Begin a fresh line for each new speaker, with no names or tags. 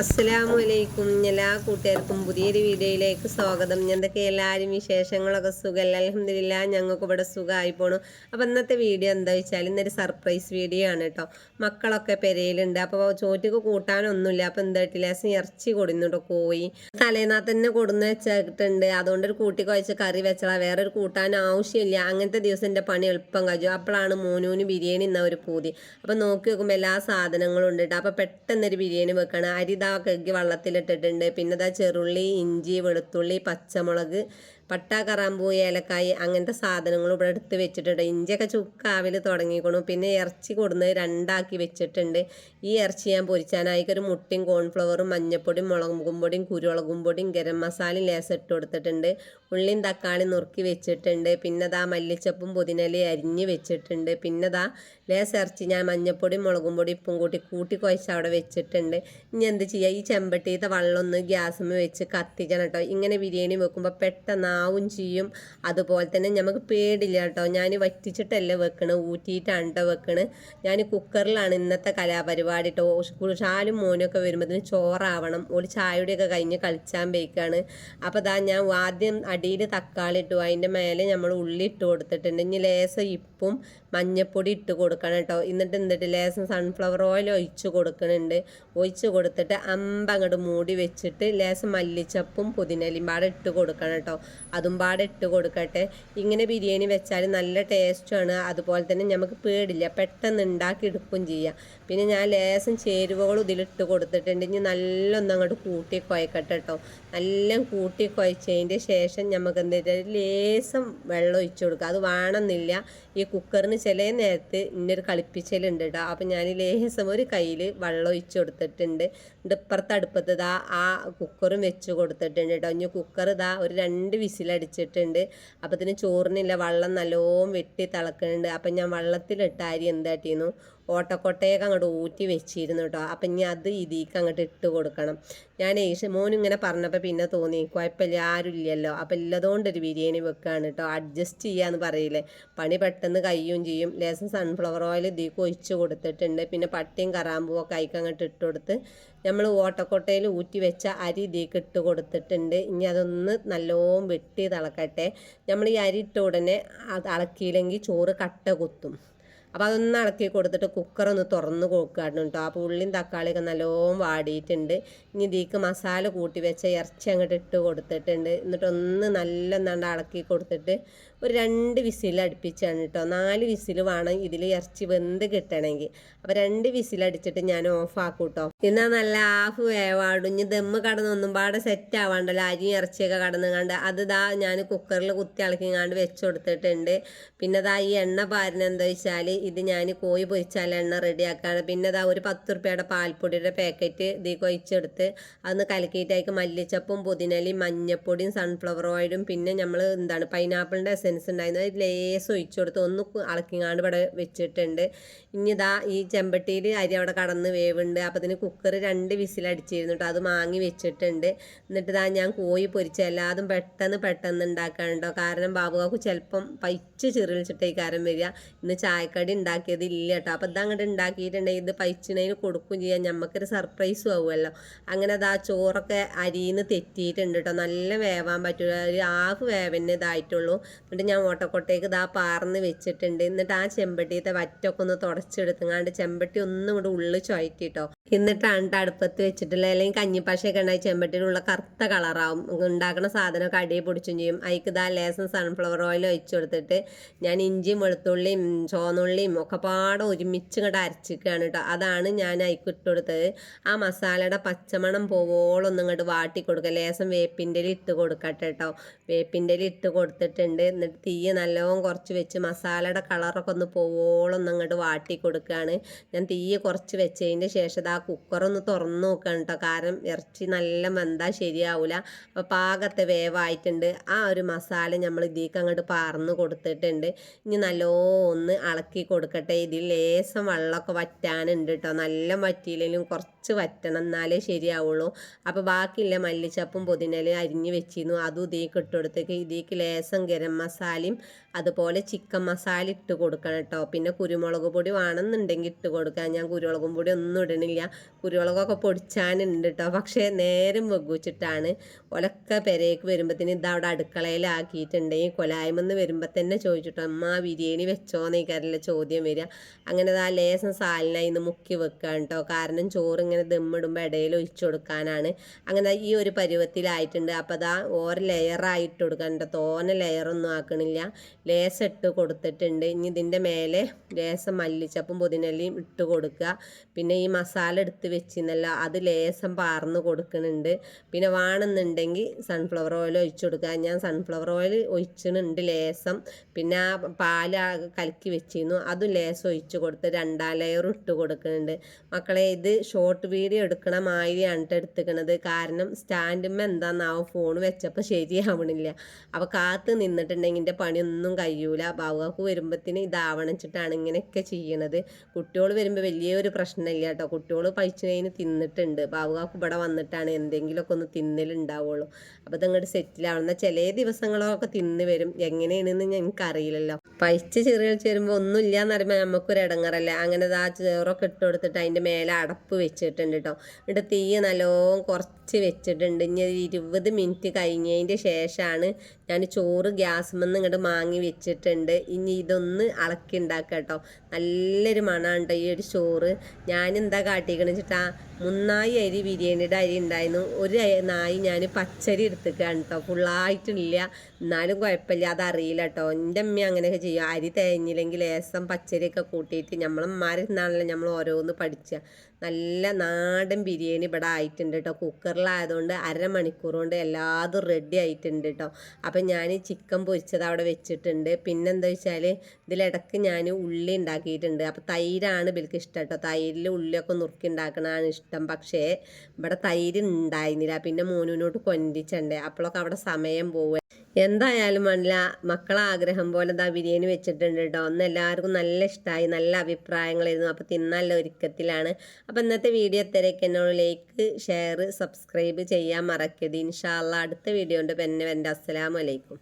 അസ്സലാമു അലൈക്കും എല്ലാ കൂട്ടുകാർക്കും പുതിയൊരു വീഡിയോയിലേക്ക് സ്വാഗതം. എന്തൊക്കെ എല്ലാവരും വിശേഷങ്ങളൊക്കെ സുഖമല്ല അലഹമില്ല ഞങ്ങൾക്ക് ഇവിടെ സുഖമായി പോണു. അപ്പം ഇന്നത്തെ വീഡിയോ എന്താ വെച്ചാൽ ഇന്നൊരു സർപ്രൈസ് വീഡിയോ ആണ് കേട്ടോ മക്കളൊക്കെ പെരയിലുണ്ട്. അപ്പോൾ ചോറ്റക്ക് കൂട്ടാനൊന്നുമില്ല. അപ്പം എന്താ ലേശം ഇറച്ചി കൊടുന്നുട്ടോ കോഴി. തലേന്നാ തന്നെ കൊടുന്ന് വെച്ചിട്ടുണ്ട്. അതുകൊണ്ട് ഒരു കൂട്ടി കുഴച്ച് കറി വെച്ചാൽ വേറൊരു കൂട്ടാൻ ആവശ്യമില്ല. അങ്ങനത്തെ ദിവസം എന്റെ പണി എളുപ്പം കഴിച്ചു അപ്പോഴാണ് മോനൂന് ബിരിയാണി എന്ന ഒരു പൂതി. അപ്പം നോക്കി നോക്കുമ്പോൾ എല്ലാ സാധനങ്ങളും ഉണ്ട് കേട്ടോ അപ്പോൾ പെട്ടെന്നൊരു ബിരിയാണി വെക്കണം. അരി ഇതാ കഴുകി വെള്ളത്തിലിട്ടിട്ടുണ്ട്. പിന്നെ ഇതാ ചെറുള്ളി ഇഞ്ചി വെളുത്തുള്ളി പച്ചമുളക് പട്ട കറാമ്പൂ ഏലക്കായി അങ്ങനത്തെ സാധനങ്ങൾ ഇവിടെ എടുത്ത് വെച്ചിട്ടുണ്ട്. ഇഞ്ചിയൊക്കെ ചുക്കാവിൽ തുടങ്ങിക്കണു. പിന്നെ ഇറച്ചി കൊടുന്ന് രണ്ടാക്കി വെച്ചിട്ടുണ്ട്. ഈ ഇറച്ചി ഞാൻ പൊരിച്ചാനായിക്ക് ഒരു മുട്ടയും കോൺഫ്ലവറും മഞ്ഞപ്പൊടിയും മുളകും പൊടിയും കുരുമുളകും പൊടിയും ഗരം മസാലയും ലേസം ഇട്ട് കൊടുത്തിട്ടുണ്ട്. ഉള്ളിയും തക്കാളി നുറുക്കി വെച്ചിട്ടുണ്ട്. പിന്നെ ദാ മല്ലിച്ചപ്പും പുതിനലയും അരിഞ്ഞ് വെച്ചിട്ടുണ്ട്. പിന്നെ ദാ ലേസ് ഇറച്ചി ഞാൻ മഞ്ഞപ്പൊടിയും മുളകും പൊടി ഉപ്പും കൂട്ടി കൂട്ടി കുഴച്ച് അവിടെ വെച്ചിട്ടുണ്ട്. ഇനി എന്ത് ചെയ്യുക ഈ ചെമ്പട്ടിയത്തെ വെള്ളം ഒന്ന് വെച്ച് കത്തിക്കണം കേട്ടോ. ഇങ്ങനെ ബിരിയാണി വെക്കുമ്പോൾ പെട്ടെന്നാവും ചെയ്യും. അതുപോലെ തന്നെ നമുക്ക് പേടില്ല കേട്ടോ. ഞാൻ വറ്റിച്ചിട്ടല്ല വെക്കണ്. ഊറ്റിയിട്ടാണ് കേട്ടോ വെക്കണ്. ഞാൻ കുക്കറിലാണ് ഇന്നത്തെ കലാപരിപാടി കേട്ടോ ഷാലും മോനൊക്കെ വരുമ്പോഴത്തേന് ചോറാവണം. ഒരു ചായയുടെയൊക്കെ കഴിഞ്ഞ് കളിച്ചാൻ പോയിക്കാണ്. അപ്പോൾ ഇതാ ഞാൻ ആദ്യം അടിയിൽ തക്കാളി ഇട്ടു. അതിന്റെ മേലെ നമ്മൾ ഉള്ളി ഇട്ട് കൊടുത്തിട്ടുണ്ട്. ഇനി ലേസം ഇപ്പും മഞ്ഞപ്പൊടി ഇട്ട് കൊടുക്കണം കേട്ടോ എന്നിട്ട് എന്നിട്ട് ലേസം സൺഫ്ലവർ ഓയിൽ ഒഴിച്ച് കൊടുക്കുന്നുണ്ട് ഒഴിച്ച് കൊടുത്തിട്ട് അമ്പ അങ്ങോട്ട് മൂടി വെച്ചിട്ട് ലേസം മല്ലിച്ചപ്പും പുതിനലിയും പാടെ ഇട്ട് കൊടുക്കണം കേട്ടോ അതും പാടെ ഇട്ട് കൊടുക്കട്ടെ. ഇങ്ങനെ ബിരിയാണി വെച്ചാൽ നല്ല ടേസ്റ്റാണ് അതുപോലെ തന്നെ നമുക്ക് പേടില്ല. പെട്ടെന്ന് ഉണ്ടാക്കി എടുക്കുകയും ചെയ്യാം. പിന്നെ ഞാൻ ലേശം ചേരുവകളും ഇതിലിട്ട് കൊടുത്തിട്ടുണ്ട്. ഇനി നല്ലൊന്നും അങ്ങോട്ട് കൂട്ടി കുഴക്കട്ടെ കേട്ടോ നല്ല കൂട്ടി കുഴച്ചതിന്റെ ശേഷം നമുക്ക് എന്താ ലേശം വെള്ളം ഒഴിച്ചു കൊടുക്കുക അത് വേണമെന്നില്ല ഈ കുക്കറിന് ചില നേരത്ത് ഇന്നൊരു കളിപ്പിച്ചലുണ്ട് കേട്ടോ അപ്പം ഞാൻ ലേശം ഒരു കയ്യിൽ വെള്ളം ഒഴിച്ചു കൊടുത്തിട്ടുണ്ട്. ഇപ്പുറത്ത് അടുപ്പത്ത് ഇതാ ആ കുക്കറും വെച്ച് കൊടുത്തിട്ടുണ്ട് കേട്ടോ ഇനി കുക്കർ ഇതാ ഒരു രണ്ട് വിസിലടിച്ചിട്ടുണ്ട് അപ്പത്തിന് ചോറിനില്ല വെള്ളം നല്ലോണം വെട്ടി തിളക്കുന്നുണ്ട് അപ്പം ഞാൻ വെള്ളത്തിലിട്ട അരി എന്താട്ടിന്നു? ഓട്ടക്കൊട്ടയൊക്കെ അങ്ങോട്ട് ഊറ്റി വെച്ചിരുന്നു കേട്ടോ. അപ്പം ഇനി അത് ഇതിക്ക് അങ്ങോട്ട് ഇട്ട് കൊടുക്കണം. ഞാൻ ഏഷ് മോനിങ്ങനെ പറഞ്ഞപ്പോൾ പിന്നെ തോന്നി കുഴപ്പമില്ല ആരും ഇല്ലല്ലോ. അപ്പം ഇല്ലതുകൊണ്ടൊരു ബിരിയാണി വെക്കുകയാണ് കേട്ടോ. അഡ്ജസ്റ്റ് ചെയ്യാന്ന് പറയില്ലേ. പണി പെട്ടെന്ന് കയ്യും ചെയ്യും. ലേശം സൺഫ്ലവർ ഓയിൽ ഇതിക്ക് ഒഴിച്ച് കൊടുത്തിട്ടുണ്ട്. പിന്നെ പട്ടിയും കറാമ്പും ഒക്കെ അയക്ക് അങ്ങോട്ട് ഇട്ട് കൊടുത്ത് നമ്മൾ ഓട്ടക്കൊട്ടയിൽ ഊറ്റി വെച്ച അരി ഇതിക്ക് ഇട്ട് കൊടുത്തിട്ടുണ്ട്. ഇനി അതൊന്ന് നല്ലോം വെട്ടി തിളക്കട്ടെ. നമ്മൾ ഈ അരി ഇട്ട ഉടനെ അത് ഇളക്കിയില്ലെങ്കിൽ ചോറ് കട്ട കുത്തും. അപ്പോൾ അതൊന്ന് ഇളക്കി കൊടുത്തിട്ട് കുക്കറൊന്ന് തുറന്ന് കൊടുക്കാണ് കേട്ടോ അപ്പോൾ ഉള്ളിയും തക്കാളിയൊക്കെ നല്ലോണം വാടിയിട്ടുണ്ട്. ഇനി ഇതിക്ക് മസാല കൂട്ടി വെച്ച ഇറച്ചി അങ്ങോട്ട് ഇട്ട് കൊടുത്തിട്ടുണ്ട്. എന്നിട്ടൊന്ന് നല്ല എന്നാണ്ട് ഇളക്കി കൊടുത്തിട്ട് ഒരു രണ്ട് വിസിൽ അടുപ്പിച്ചാണ് കേട്ടോ നാല് വിസിൽ വേണം ഇതിൽ ഇറച്ചി വെന്ത് കിട്ടണമെങ്കിൽ അപ്പോൾ രണ്ട് വിസിൽ അടിച്ചിട്ട് ഞാൻ ഓഫ് ആക്കും കേട്ടോ എന്നാൽ നല്ല ഹാഫ് വേവാടും ഇനി ദമ്മ് കടന്ന് ഒന്നും പാടെ സെറ്റ് ആവാണ്ടല്ലോ. അരിയും ഇറച്ചിയൊക്കെ കടന്ന് കണ്ട് അത് ദാ ഞാൻ കുക്കറിൽ കുത്തി ഇളക്കിങ്ങാണ്ട് വെച്ച് കൊടുത്തിട്ടുണ്ട്. പിന്നെ ദാ ഈ എണ്ണ പാരുന്ന എന്താ വെച്ചാൽ ഇത് ഞാൻ കോഴി പൊരിച്ചാൽ എണ്ണ റെഡിയാക്കാണ്. പിന്നെ ദാ ഒരു പത്ത് റുപ്യയുടെ പാൽപ്പൊടിയുടെ പാക്കറ്റ് ഇത് കൊഴിച്ചെടുത്ത് അതൊന്ന് കലക്കിയിട്ടേക്ക് മല്ലിച്ചപ്പും പുതിനലിയും മഞ്ഞപ്പൊടിയും സൺഫ്ലവർ ഓയിലും പിന്നെ നമ്മൾ എന്താണ് പൈനാപ്പിളിന്റെ എസെൻസ് ഉണ്ടായിരുന്നു. അത് ലേസ് ഒഴിച്ചു കൊടുത്ത് ഒന്ന് അളക്കിങ്ങാണ്ട് ഇവിടെ വെച്ചിട്ടുണ്ട്. ഇനി ഇതാ ഈ ചെമ്പട്ടിയിൽ അരി അവിടെ കടന്ന് വേവുണ്ട്. അപ്പോൾ ഇതിന് കുക്കർ രണ്ട് വിസിലടിച്ചിരുന്നു കേട്ടോ അത് മാങ്ങി വെച്ചിട്ടുണ്ട്. എന്നിട്ട് ഇതാ ഞാൻ കോഴി പൊരിച്ച എല്ലാതും പെട്ടെന്ന് പെട്ടെന്ന് ഉണ്ടാക്കാനുണ്ടോ കാരണം ബാബുകാക്ക് ചിലപ്പം പൈച്ച് ചിറിച്ചിട്ടേ കാരം വരിക. ഇന്ന് ചായക്കടി ഉണ്ടാക്കിയത് ഇല്ല കേട്ടോ അപ്പോൾ ഇതങ്ങോട്ട് ഉണ്ടാക്കിയിട്ടുണ്ടെങ്കിൽ ഇത് പൈച്ചിണതിന് കൊടുക്കുകയും ചെയ്യാം. നമുക്കൊരു സർപ്രൈസും ആവുമല്ലോ. അങ്ങനെ അതാ ചോറൊക്കെ അരിയിൽ നിന്ന് തെറ്റിയിട്ടുണ്ട് കേട്ടോ നല്ല വേവാൻ പറ്റില്ല ഒരു ഹാഫ് വേവന്നെ ഇതായിട്ടുള്ളൂ. എന്നിട്ട് ഞാൻ ഓട്ടക്കോട്ടേക്ക് ഇതാ പാർന്ന് വെച്ചിട്ടുണ്ട്. എന്നിട്ട് ആ ചെമ്പട്ടിയത്തെ വറ്റൊക്കെ ഒന്ന് തുടച്ചെടുത്തുങ്ങാണ്ട് ചെമ്പട്ടി ഒന്നും കൂടെ ഉള്ളിൽ ചുഴറ്റിട്ടോ എന്നിട്ടാണ് ട്ടോ അടുപ്പത്ത് വെച്ചിട്ടുള്ള അല്ലെങ്കിൽ കഞ്ഞിപ്പാശയൊക്കെ ഉണ്ടായി ചെമ്പട്ടിയിലുള്ള കറുത്ത കളറാവും. ഉണ്ടാക്കുന്ന സാധനമൊക്കെ അടിയെ പൊടിച്ചും ചെയ്യും. അതിക്ക് ഇതാ ലേസം സൺഫ്ലവർ ഓയിൽ ഒഴിച്ചു കൊടുത്തിട്ട് ഞാൻ ഇഞ്ചിയും വെളുത്തുള്ളിയും ചോന്നുള്ളിയും ഒക്കെ പാടെ ഒരുമിച്ച് ഇങ്ങോട്ട് അരച്ചിക്കുകയാണ് കേട്ടോ. അതാണ് ഞാൻ അതിക്ക് ഇട്ട് കൊടുത്തത്. ആ മസാലയുടെ പച്ചമണം പോവോളൊന്നും ഇങ്ങോട്ട് വാട്ടി കൊടുക്കുക ലേസം വേപ്പിന്റെ ഇട്ട് കൊടുക്കട്ടെ കേട്ടോ. വേപ്പിന്റെ ഇട്ട് കൊടുത്തിട്ടുണ്ട്. എന്നിട്ട് തീ നല്ലോണം കുറച്ച് വെച്ച് മസാലയുടെ കളറൊക്കെ ഒന്ന് പോവോളം ഒന്ന് അങ്ങോട്ട് വാട്ടി കൊടുക്കുകയാണ് ഞാൻ തീ കുറച്ച് വെച്ചതിന്റെ ശേഷം ആ കുക്കറൊന്ന് തുറന്ന് നോക്കുകയാണ് കേട്ടോ കാരണം ഇറച്ചി നല്ല വെന്താ ശരിയാവില്ല അപ്പോൾ പാകത്തെ വേവായിട്ടുണ്ട്. ആ ഒരു മസാല നമ്മൾ ഇതിലേക്ക് അങ്ങോട്ട് പാർന്ന് കൊടുത്തിട്ടുണ്ട്. ഇനി നല്ലോ ഒന്ന് ഇളക്കി കൊടുക്കട്ടെ. ഇതിൽ ലേസം വെള്ളമൊക്കെ വറ്റാനുണ്ട് കേട്ടോ നല്ല വറ്റിയില്ലെങ്കിലും കുറച്ച് വറ്റണം. എന്നാലേ ശരിയാവുള്ളൂ. അപ്പോൾ ബാക്കിയില്ല മല്ലിച്ചപ്പും പുതിനലും അരിഞ്ഞ് വെച്ചിരുന്നു. അതും ഇതിലേക്ക് ഇട്ട് കൊടുത്തേക്ക് ഇതിലേക്ക് ലേസം ഗരം മസാലയും അതുപോലെ ചിക്കൻ മസാല ഇട്ട് കൊടുക്കണം കേട്ടോ പിന്നെ കുരുമുളക് പൊടി വേണമെന്നുണ്ടെങ്കിൽ ഇട്ട് കൊടുക്കാം. ഞാൻ കുരുമുളകും പൊടി ഒന്നും ഇടണില്ല. കുരുമുളകൊക്കെ പൊടിച്ചാനുണ്ട് കേട്ടോ പക്ഷേ നേരം വെഗുച്ചിട്ടാണ് ഒലക്ക പെരേക്ക് വരുമ്പോഴത്തേന് ഇതവിടെ അടുക്കളയിലാക്കിയിട്ടുണ്ടെങ്കിൽ കൊലായ്മെന്ന് വരുമ്പോൾ തന്നെ ചോദിച്ചിട്ടോ അമ്മ ബിരിയാണി വെച്ചോന്നേ കാരല്ല ചോദ്യം വരിക. അങ്ങനെ ആ ലേസം സാലിനായി ഇന്ന് മുക്കി വെക്കുക കേട്ടോ കാരണം ചോറ് ഇങ്ങനെ ദമ്മിടുമ്പോൾ ഇടയിൽ ഒഴിച്ചു കൊടുക്കാനാണ്. അങ്ങനെ ഈ ഒരു പരുവത്തിലായിട്ടുണ്ട്. അപ്പോൾ അതാ ഓരോ ലെയറായിട്ട് എന്റെ തോന ലെയറൊന്നും ആക്കണില്ല. ലേസം ഇട്ട് കൊടുത്തിട്ടുണ്ട്. ഇനി ഇതിന്റെ മേലെ ലേസം മല്ലിച്ചപ്പും പുതിനെല്ലിയും ഇട്ട് കൊടുക്കുക. പിന്നെ ഈ മസാല എടുത്ത് വെച്ചിരുന്നല്ലോ അത് ലേസം പാർന്ന് കൊടുക്കുന്നുണ്ട് പിന്നെ വേണമെന്നുണ്ടെങ്കിൽ സൺഫ്ലവർ ഓയിൽ ഒഴിച്ചു കൊടുക്കുക. ഞാൻ സൺഫ്ലവർ ഓയിൽ ഒഴിച്ചിട്ടുണ്ട് ലേസം പിന്നെ ആ പാൽ കലക്കി വെച്ചിരുന്നു. അതും ലേസം ഒഴിച്ച് കൊടുത്ത് രണ്ടാം ലെയറും ഇട്ട് കൊടുക്കുന്നുണ്ട് മക്കളെ ഇത് ഷോർട്ട് വീഡിയോ എടുക്കണ മാതിരിയാണ് എടുത്തിക്കണത്. കാരണം സ്റ്റാൻഡുമ്മ എന്താണെന്നാവും ഫോൺ വെച്ചപ്പോൾ ശരിയാവണില്ല. അപ്പോൾ കാത്ത് നിന്നിട്ടുണ്ടെങ്കിൽ എന്റെ പണിയൊന്നും കഴിയൂല. ബാവുകാക്ക് വരുമ്പോഴത്തേന് ഇതാവണം വെച്ചിട്ടാണ് ഇങ്ങനെയൊക്കെ ചെയ്യണത്. കുട്ടികൾ വരുമ്പോൾ വലിയൊരു പ്രശ്നമില്ല കേട്ടോ. കുട്ടികൾ പഴിച്ചതിന് തിന്നിട്ടുണ്ട്. ബാവുകാക്ക് ഇവിടെ വന്നിട്ടാണ് എന്തെങ്കിലുമൊക്കെ ഒന്ന് തിന്നലുണ്ടാവുള്ളൂ അപ്പോൾ ഇതങ്ങോട്ട് സെറ്റിലാവുന്ന ചില ദിവസങ്ങളൊക്കെ തിന്ന് വരും. എങ്ങനെയാണെന്ന് ഞങ്ങൾക്ക് അറിയില്ലല്ലോ പഴിച്ച് ചെറിയ ചേരുമ്പോൾ ഒന്നുമില്ല എന്ന് പറയുമ്പോൾ നമുക്കൊരു ഇടങ്ങറല്ല അങ്ങനെ ആ ചോറൊക്കെ ഇട്ട് കൊടുത്തിട്ട് അതിന്റെ മേലെ അടപ്പ് വെച്ചിട്ടുണ്ട് കേട്ടോ. എന്നിട്ട് തീ നല്ലോണം കുറച്ച് വെച്ചിട്ടുണ്ട്. ഇനി ഇരുപത് മിനിറ്റ് കഴിഞ്ഞതിന്റെ ശേഷമാണ് ഞാൻ ചോറ് ഗ്യാസ്മെന്ന് ഇങ്ങോട്ട് മാങ്ങി വെച്ചിട്ടുണ്ട്. ഇനി ഇതൊന്ന് ഇളക്കി ഉണ്ടാക്കുക കേട്ടോ നല്ലൊരു മണമാണ് ഈ ഒരു ചോറ്. ഞാൻ എന്താ കാട്ടിക്കണെന്ന് വെച്ചിട്ടാ മുന്നായി അരി ബിരിയാണിയുടെ അരി ഉണ്ടായിരുന്നു ഒരു നായി ഞാൻ പച്ചരി എടുത്തിക്കാണ് കേട്ടോ ഫുള്ളായിട്ടില്ല. എന്നാലും കുഴപ്പമില്ല. അതറിയില്ല കേട്ടോ എന്റെ അമ്മ അങ്ങനെയൊക്കെ ചെയ്യും. അരി തേഞ്ഞില്ലെങ്കിൽ ലേസം പച്ചരിയൊക്കെ കൂട്ടിയിട്ട് നമ്മളമ്മാരിൽ നിന്നാണല്ലോ നമ്മൾ ഓരോന്ന് പഠിച്ച. നല്ല നാടൻ ബിരിയാണി ഇവിടെ ആയിട്ടുണ്ട് കേട്ടോ. കുക്കറിലായതുകൊണ്ട് അരമണിക്കൂർ കൊണ്ട് എല്ലാതും റെഡി ആയിട്ടുണ്ട് കേട്ടോ. അപ്പം ഞാൻ ചിക്കൻ പൊരിച്ചത് അവിടെ വെച്ചിട്ടുണ്ട്. പിന്നെന്താ വെച്ചാൽ ഇതിലിടക്ക് ഞാൻ ഉള്ളി ഉണ്ടാക്കിയിട്ടുണ്ട്. അപ്പം തൈരാണ് ഇവർക്ക് ഇഷ്ടം കേട്ടോ. തൈരിൽ ഉള്ളിയൊക്കെ നുറുക്കി ഉണ്ടാക്കണതാണ് ഇഷ്ടം. പക്ഷേ ഇവിടെ തൈര് ഉണ്ടായിരുന്നില്ല. പിന്നെ മൂന്നിനോട്ട് കൊണ്ടിച്ചണ്ടേ. അപ്പോഴൊക്കെ അവിടെ സമയം പോവുക എന്തായാലും വേണ്ടില്ല മക്കളെ ആഗ്രഹം പോലെ ദാ ബിരിയാണി വെച്ചിട്ടുണ്ട് കേട്ടോ ഒന്ന് എല്ലാവർക്കും നല്ല ഇഷ്ടമായി നല്ല അഭിപ്രായങ്ങളായിരുന്നു. അപ്പോൾ തിന്നല്ല ഒരുക്കത്തിലാണ്. അപ്പോൾ ഇന്നത്തെ വീഡിയോ എത്രയൊക്കെ എന്നോട് ലൈക്ക് ഷെയർ സബ്സ്ക്രൈബ് ചെയ്യാൻ മറക്കരുത്. ഇൻഷാല്ല അടുത്ത വീഡിയോ ഉണ്ട്. പെന്നെ എന്റെ അസ്സലാമലൈക്കും